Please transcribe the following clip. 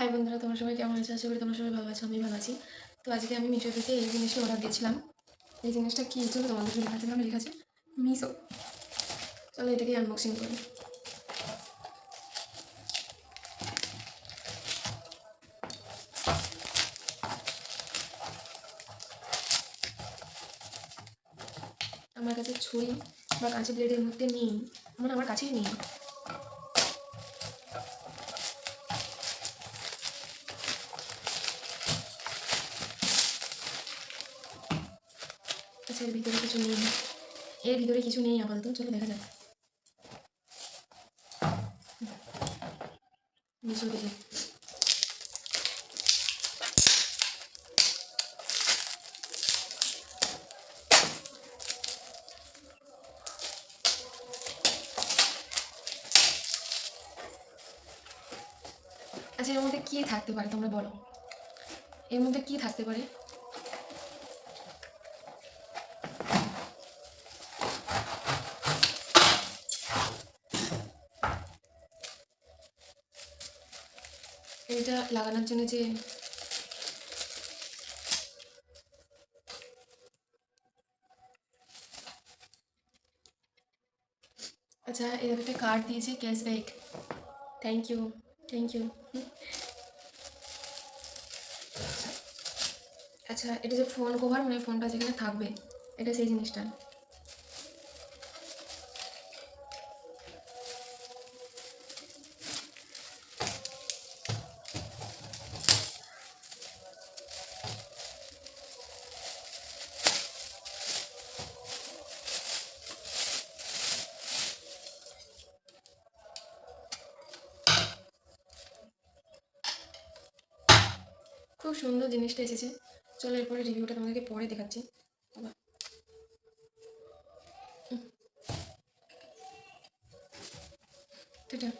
High বন্ধুরা, তোমার সবাই কেমন আছে? আশা করি তোমরা সবাই ভালো আছো, আমি ভালো আছি। তো আজকে আমি মিশো থেকে এই জিনিসটা অর্ডার দিয়েছিলাম। এই জিনিসটা কী চলো তোমাদের জন্য লেখা লেখা আছে মিশো। চলো এটাকে আনবক্সিং করি। আমার কাছে ছুরি বা কাঁচি ব্লেডের মধ্যে নেই। মানে আমার কাছেই নেই। আচ্ছা এর ভিতরে কিছু নেই। এর ভিতরে কিছু নেই আপাতত, চলো দেখা যাক। আচ্ছা এর মধ্যে কী থাকতে পারে তোমরা বলো? এর মধ্যে কী থাকতে পারে? এটা লাগানোর জন্য যে আচ্ছা এর একটা কার্ড দিয়েছে cashback thank you thank you আচ্ছা এটা যে ফোন কভার মানে ফোনটা যেখানে থাকবে, এটা সেই জিনিসটা। খুব সুন্দর জিনিসটা এসেছে। চলো এরপরে রিভিউটা তোমাদেরকে পরে দেখাচ্ছি। টাটা